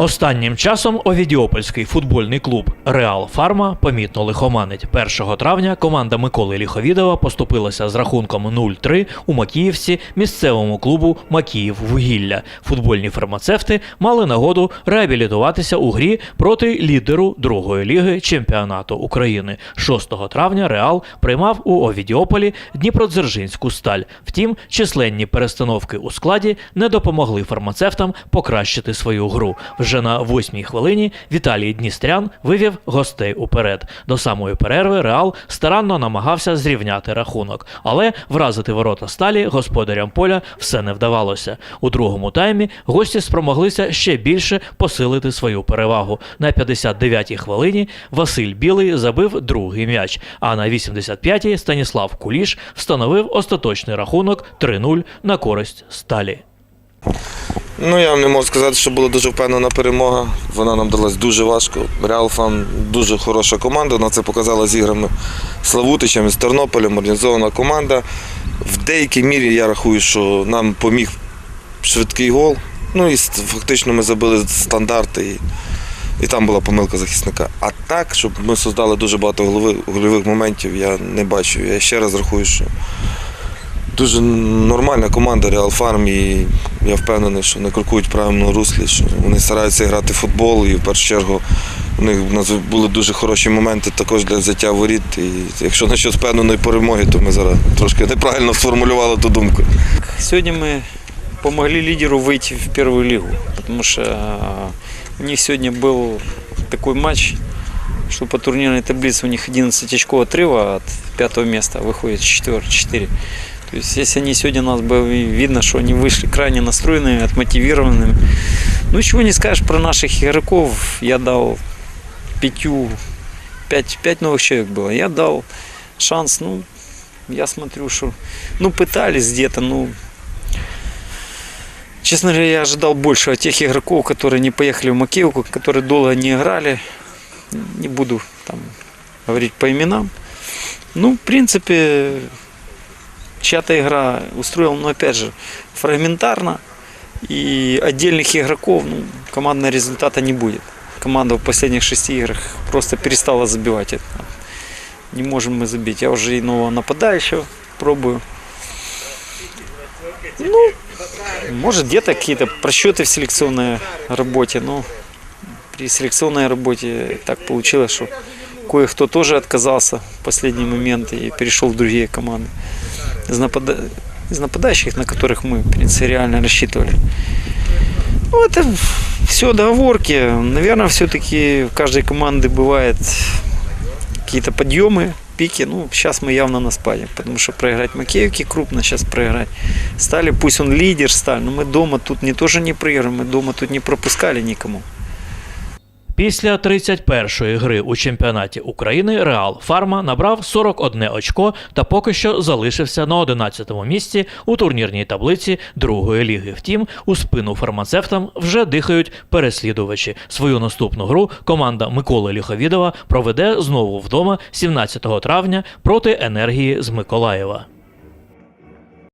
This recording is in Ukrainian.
Останнім часом Овідіопольський футбольний клуб Реал Фарма помітно лихоманить. 1 травня команда Миколи Ліховідова поступилася з рахунком 0-3 у Макіївці місцевому клубу Макіїв Вугілля. Футбольні фармацевти мали нагоду реабілітуватися у грі проти лідеру другої ліги чемпіонату України. 6 травня Реал приймав у Овідіополі Дніпродзержинську сталь. Втім, численні перестановки у складі не допомогли фармацевтам покращити свою гру. Вже на восьмій хвилині Віталій Дністрян вивів гостей уперед. До самої перерви Реал старанно намагався зрівняти рахунок, але вразити ворота сталі господарям поля все не вдавалося. У другому таймі гості спромоглися ще більше посилити свою перевагу. На 59-й хвилині Василь Білий забив другий м'яч, а на 85-й Станіслав Куліш встановив остаточний рахунок 3-0 на користь сталі. Ну, я не можу сказати, що була дуже впевнена перемога. Вона нам далась дуже важко. Реал Фан дуже хороша команда. Вона це показала з іграми Славутичем, з Тернополем, організована команда. В деякій мірі я рахую, що нам поміг швидкий гол. Ну і фактично ми забили стандарти. І, і там була помилка захисника. А так, щоб ми создали дуже багато гольових моментів, я не бачу. Я ще раз рахую, що Дуже нормальна команда Реал Фарм і я впевнений, що вони крокують в правильному руслі, що вони стараються грати в футбол і в першу чергу у них у нас були дуже хороші моменти також для взяття воріт. І якщо насчет впевненої перемоги, то ми зараз трошки неправильно сформулювали ту думку. Сегодня мы помогли лидеру выйти в первую лигу, потому что а, у них сегодня был такой матч, что по турнирной таблице у них 11 очков отрыва от пятого места, выходит 4. 4. То есть если они сегодня нас бы ви- видно, что они вышли крайне настроенными, отмотивированными. Ну чего не скажешь про наших игроков, я дал пятью, пять, пять новых человек было, я дал шанс, ну, я смотрю, что, ну, пытались где-то, ну, Честно говоря, я ожидал больше от тех игроков, которые не поехали в Макеевку, которые долго не играли. Не буду там говорить по именам. Ну, в принципе, чья-то игра устроила, но опять же, фрагментарно. И отдельных игроков, ну, командного результата не будет. Команда в последних шести играх просто перестала забивать. Это Не можем мы забить. Я уже и нового нападающего пробую. Ну, может, где-то какие-то просчеты в селекционной работе, но при селекционной работе так получилось, что кое-кто тоже отказался в последний момент и перешел в другие команды. Из, напада- из нападающих, на которых мы, в принципе, реально рассчитывали. Ну, это все договорки. Наверное, все-таки в каждой команды бывает какие-то подъемы, пики. Ну, сейчас мы явно на спаде, потому что проиграть Макеевке крупно сейчас проиграть. Стали, пусть он лидер сталь, но мы дома тут не тоже не проигрываем, мы дома тут не пропускали никому. Після 31-ї гри у чемпіонаті України Реал Фарма набрав 41 очко та поки що залишився на 11-му місці у турнірній таблиці другої ліги. Втім, у спину фармацевтам вже дихають переслідувачі. Свою наступну гру команда Миколи Ліховідова проведе знову вдома 17 травня проти енергії з Миколаєва.